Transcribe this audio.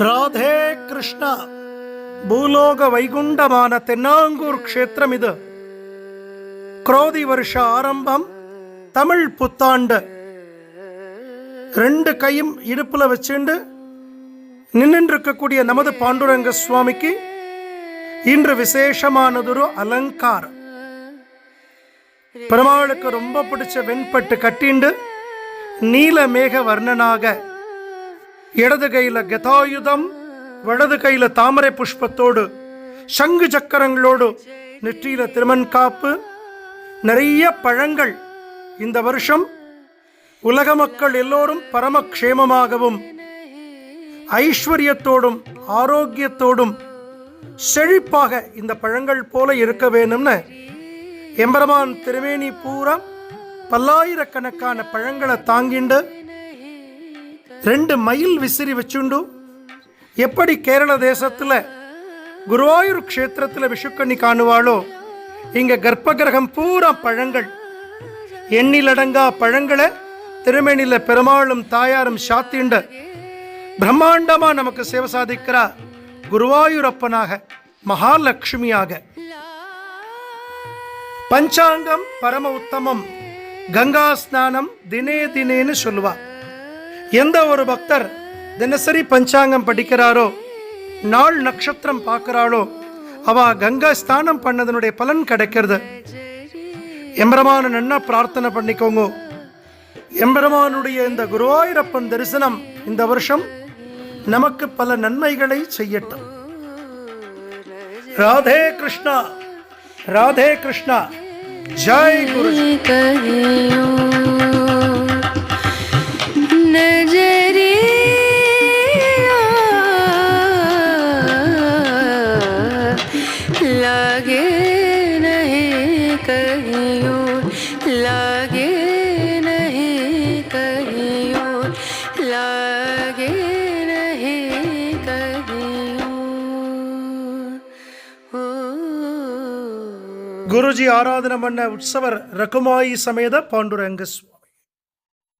ராதே கிருஷ்ணா பூலோக வைகுண்டமான தென்னாங்கூர் க்ஷேத்திரம் இது குரோதி வருஷ ஆரம்பம் தமிழ் புத்தாண்டு ரெண்டு கையும் இடுப்புல வச்சுண்டு நின்று இருக்கக்கூடிய நமது பாண்டுரங்க சுவாமிக்கு இன்று விசேஷமானதொரு அலங்காரம் பெருமாளுக்கு ரொம்ப பிடிச்ச வெண்பட்டு கட்டிண்டு நீல மேக வர்ணனாக இடது கையில கதாயுதம் வலது கையில தாமரை புஷ்பத்தோடு சங்கு சக்கரங்களோடு நெற்றியில திருமண் காப்பு நிறைய பழங்கள். இந்த வருஷம் உலக மக்கள் எல்லோரும் பரமக்ஷேமமாகவும் ஐஸ்வர்யத்தோடும் ஆரோக்கியத்தோடும் செழிப்பாக இந்த பழங்கள் போல இருக்க வேணும்னு எம்பரமான் திருமேனி பூரா பல்லாயிரக்கணக்கான பழங்களை தாங்கிண்டு ரெண்டு மைல் விசிறி வச்சுண்டு. எப்படி கேரள தேசத்தில் குருவாயூர் க்ஷேத்திரத்தில் விஷுக்கண்ணி காணுவாளோ இங்கே கர்ப்பகிரகம் பூரா பழங்கள். எண்ணிலடங்கா பழங்களை திருமேனில பெருமாளும் தாயாரும் சாத்திண்டு. பிரம்மாண்டமா நமக்கு சேவை சாதிக்கிறா குருவாயூரப்பனாக மகாலட்சுமியாக. பஞ்சாங்கம் பரம உத்தமம் கங்கா ஸ்நானம் தினே தினேன்னு சொல்லுவா. எந்த ஒரு பக்தர் தினசரி பஞ்சாங்கம் படிக்கிறாரோ நாள் நட்சத்திரம் பார்க்கிறாளோ அவ கங்கா ஸ்நானம் பண்ணதனுடைய பலன் கிடைக்கிறது. எம்பரமான நன்னா பிரார்த்தனை பண்ணிக்கோங்க. எம்பெருமானுடைய இந்த குருவாயூரப்பன் தரிசனம் இந்த வருஷம் நமக்கு பல நன்மைகளை செய்யட்டும். ராதே கிருஷ்ணா ராதே கிருஷ்ணா ஜெய் குரு. लागे नहीं कहियो लागे नहीं कहियो लागे नहीं कहियो ओ குருஜி ஆராதனை பண்ண உற்சவர் ரகுமாயி சமேத பாண்டுரங்க சுவாமி